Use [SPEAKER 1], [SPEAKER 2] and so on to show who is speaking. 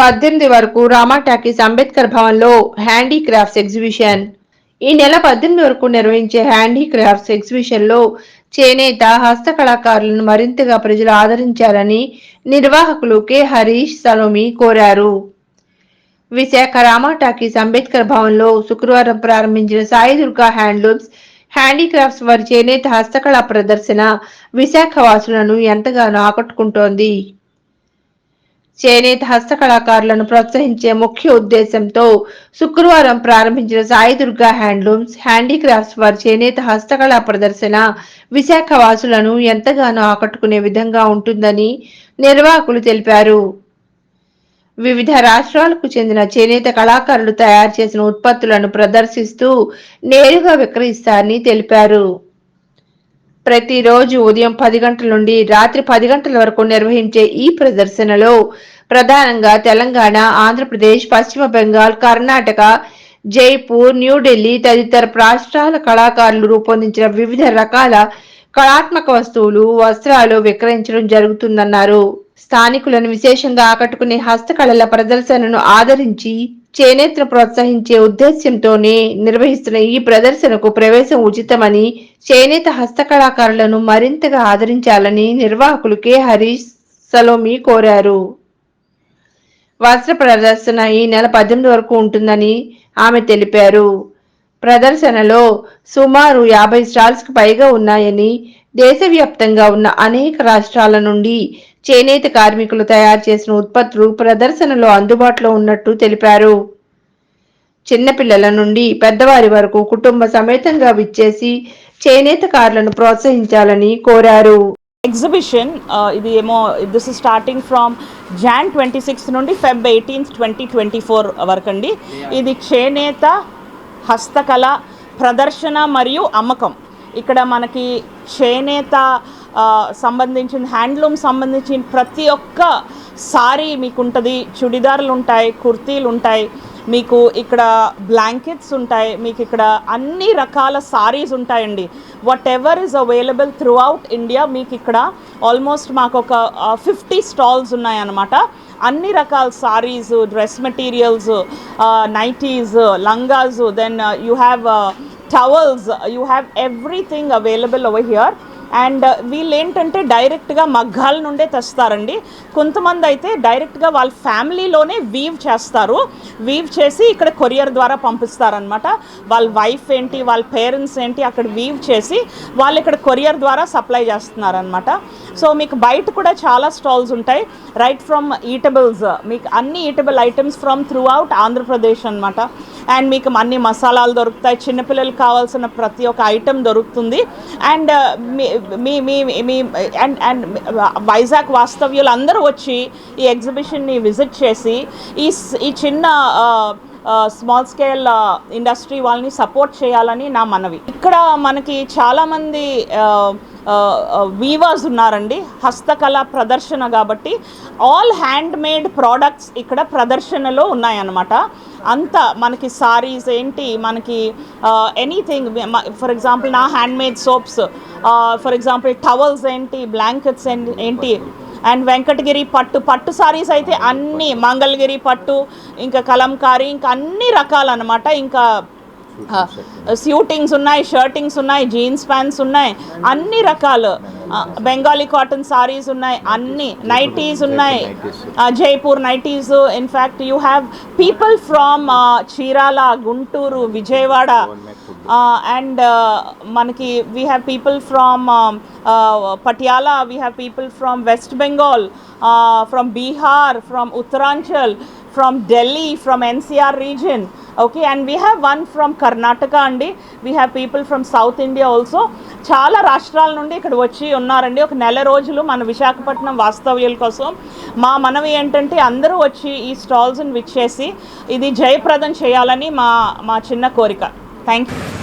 [SPEAKER 1] పద్దెనిమిది వరకు రామా టాకీస్ అంబేద్కర్ భవన్లో హ్యాండీక్రాఫ్ట్స్ ఎగ్జిబిషన్. ఈ నెల పద్దెనిమిది వరకు నిర్వహించే హ్యాండీక్రాఫ్ట్స్ ఎగ్జిబిషన్లో చేనేత హస్తకళాకారులను మరింతగా ప్రజలు ఆదరించాలని నిర్వాహకులు కె. హరీష్ సలోమి కోరారు. విశాఖ రామా టాకీస్ అంబేద్కర్ భవన్లో శుక్రవారం ప్రారంభించిన సాయి దుర్గా హ్యాండ్లూమ్స్ హ్యాండీక్రాఫ్ట్స్ వారి చేనేత హస్తకళా ప్రదర్శన విశాఖ వాసులను ఎంతగానో ఆకట్టుకుంటోంది. చేనేత హస్తకళాకారులను ప్రోత్సహించే ముఖ్య ఉద్దేశంతో శుక్రవారం ప్రారంభించిన సాయి దుర్గా హ్యాండ్లూమ్స్ హ్యాండీక్రాఫ్ట్స్ వారి చేనేత హస్తకళా ప్రదర్శన విశాఖ వాసులను ఎంతగానో ఆకట్టుకునే విధంగా ఉంటుందని నిర్వాహకులు తెలిపారు. వివిధ రాష్ట్రాలకు చెందిన చేనేత కళాకారులు తయారు చేసిన ఉత్పత్తులను ప్రదర్శిస్తూ నేరుగా విక్రయిస్తారని తెలిపారు. ప్రతిరోజు ఉదయం పది గంటల నుండి రాత్రి పది గంటల వరకు నిర్వహించే ఈ ప్రదర్శనలో ప్రధానంగా తెలంగాణ ఆంధ్రప్రదేశ్ పశ్చిమ బెంగాల్ కర్ణాటక జైపూర్ న్యూఢిల్లీ తదితర రాష్ట్రాల కళాకారులు రూపొందించిన వివిధ రకాల కళాత్మక వస్తువులు వస్త్రాలు విక్రయించడం జరుగుతుందన్నారు. స్థానికులను విశేషంగా ఆకట్టుకునే హస్తకళల ప్రదర్శనను ఆదరించి చేనేతను ప్రోత్సహించే ఉద్దేశ్యంతోనే నిర్వహిస్తున్న ఈ ప్రదర్శనకు ప్రవేశం ఉచితమని చేనేత హస్తకళాకారులను మరింతగా ఆదరించాలని నిర్వాహకులు కె. హరీష్ సలోమి కోరారు. వస్త్ర ప్రదర్శన ఈ నెల పద్దెనిమిది వరకు ఉంటుందని ఆమె తెలిపారు. ప్రదర్శనలో సుమారు యాభై స్టాల్స్కి పైగా ఉన్నాయని దేశవ్యాప్తంగా ఉన్న అనేక రాష్ట్రాల నుండి చేనేత కార్మికులు తయారు చేసిన ఉత్పత్తులు ప్రదర్శనలో అందుబాటులో ఉన్నట్టు తెలిపారు. చిన్నపిల్లల నుండి పెద్దవారి వరకు కుటుంబ సమేతంగా విచ్చేసి చేనేతకారులను ప్రోత్సహించాలని కోరారు.
[SPEAKER 2] ఎగ్జిబిషన్ uh, ఇది ఏమో this is starting from Jan twenty six నుండి Feb eighteenth twenty twenty four వరకు అండి. ఇది చేనేత హస్తకళ ప్రదర్శన మరియు అమ్మకం. ఇక్కడ మనకి చేనేత సంబంధించిన హ్యాండ్లూమ్ సంబంధించిన ప్రతి ఒక్క సారీ మీకు ఉంటుంది చుడిదార్లు ఉంటాయి కుర్తీలు ఉంటాయి మీకు ఇక్కడ బ్లాంకెట్స్ ఉంటాయి మీకు ఇక్కడ అన్ని రకాల సారీస్ ఉంటాయండి. Whatever is available throughout India మీకు ఇక్కడ ఆల్మోస్ట్ మాకు ఒక ఫిఫ్టీ స్టాల్స్ ఉన్నాయన్నమాట. అన్ని రకాల saris dress materials nighties langas then you have towels you have everything available over here and వీళ్ళు ఏంటంటే డైరెక్ట్గా మగ్గాల నుండే తెస్తారండి. కొంతమంది అయితే డైరెక్ట్గా వాళ్ళ ఫ్యామిలీలోనే వీవ్ చేస్తారు. వీవ్ చేసి ఇక్కడ కొరియర్ ద్వారా పంపిస్తారనమాట వాళ్ళ వైఫ్ ఏంటి వాళ్ళ పేరెంట్స్ ఏంటి అక్కడ వీవ్ చేసి వాళ్ళు ఇక్కడ కొరియర్ ద్వారా సప్లై చేస్తున్నారనమాట సో మీకు బయట కూడా చాలా స్టాల్స్ ఉంటాయి. రైట్ ఫ్రమ్ ఈటబుల్స్ మీకు అన్ని eatable items from throughout Andhra Pradesh అనమాట అండ్ మీకు అన్ని మసాలాలు దొరుకుతాయి. చిన్నపిల్లలకు కావాల్సిన ప్రతి ఒక్క ఐటెం దొరుకుతుంది. అండ్ మీ మీ మీ అండ్ అండ్ వైజాగ్ వాస్తవ్యులు అందరూ వచ్చి ఈ ఎగ్జిబిషన్ని విజిట్ చేసి ఈ స్- ఈ చిన్న స్మాల్ స్కేల్ ఇండస్ట్రీ వాళ్ళని సపోర్ట్ చేయాలని నా మనవి. ఇక్కడ మనకి చాలామంది వీవర్స్ ఉన్నారండి. హస్తకళ ప్రదర్శన కాబట్టి ఆల్ హ్యాండ్ మేడ్ ప్రోడక్ట్స్ ఇక్కడ ప్రదర్శనలో ఉన్నాయన్నమాట. అంత మనకి సారీస్ ఏంటి మనకి ఎనీథింగ్ ఫర్ ఎగ్జాంపుల్ నా hand made soaps for example towels ఏంటి బ్లాంకెట్స్ ఏంటి? అండ్ వెంకటగిరి పట్టు పట్టు సారీస్ అయితే అన్ని మంగళగిరి పట్టు ఇంకా కలంకారీ ఇంకా అన్ని రకాలన్నమాట. ఇంకా స్యూటింగ్స్ ఉన్నాయి షర్టింగ్స్ ఉన్నాయి జీన్స్ ప్యాంట్స్ ఉన్నాయి అన్ని రకాలు. బెంగాలీ కాటన్ సారీస్ ఉన్నాయి అన్ని నైటీస్ ఉన్నాయి. Jaipur nighties in fact you have people from Chirala Guntur Vijayawada and మనకి we have people from Patiala we have people from West Bengal from Bihar from Uttaranchal from Delhi from NCR region okay and we have one from Karnataka అండి. We have people from South India also చాలా రాష్ట్రాల నుండి ఇక్కడ వచ్చి ఉన్నారండి. ఒక నెల రోజులు మన విశాఖపట్నం వాస్తవ్యుల కోసం. మా మనవి ఏంటంటే అందరూ వచ్చి ఈ స్టాల్స్ని విచ్చేసి ఇది జయప్రదం చేయాలని మా మా చిన్న కోరిక. Thank you